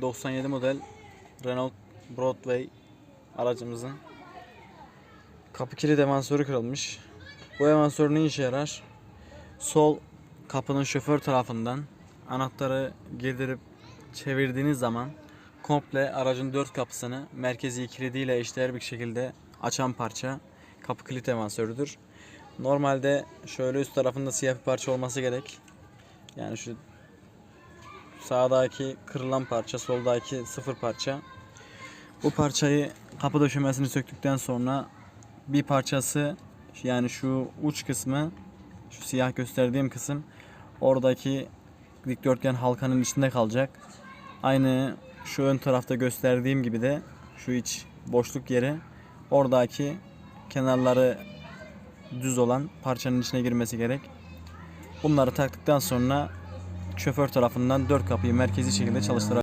97 model Renault Broadway aracımızın kapı kilit emansörü kırılmış. Bu emansör ne işe yarar? Sol kapının şoför tarafından anahtarı girdirip çevirdiğiniz zaman komple aracın dört kapısını merkezi kilidiyle eşdeğer bir şekilde açan parça kapı kilit emansörüdür. Normalde şöyle üst tarafında siyah bir parça olması gerek. Yani şu sağdaki kırılan parça, soldaki sıfır parça. Bu parçayı kapı döşemesini söktükten sonra bir parçası yani şu uç kısmı şu siyah gösterdiğim kısım oradaki dikdörtgen halkanın içinde kalacak. Aynı şu ön tarafta gösterdiğim gibi de şu iç boşluk yeri oradaki kenarları düz olan parçanın içine girmesi gerek. Bunları taktıktan sonra şoför tarafından dört kapıyı merkezi şekilde çalıştırarak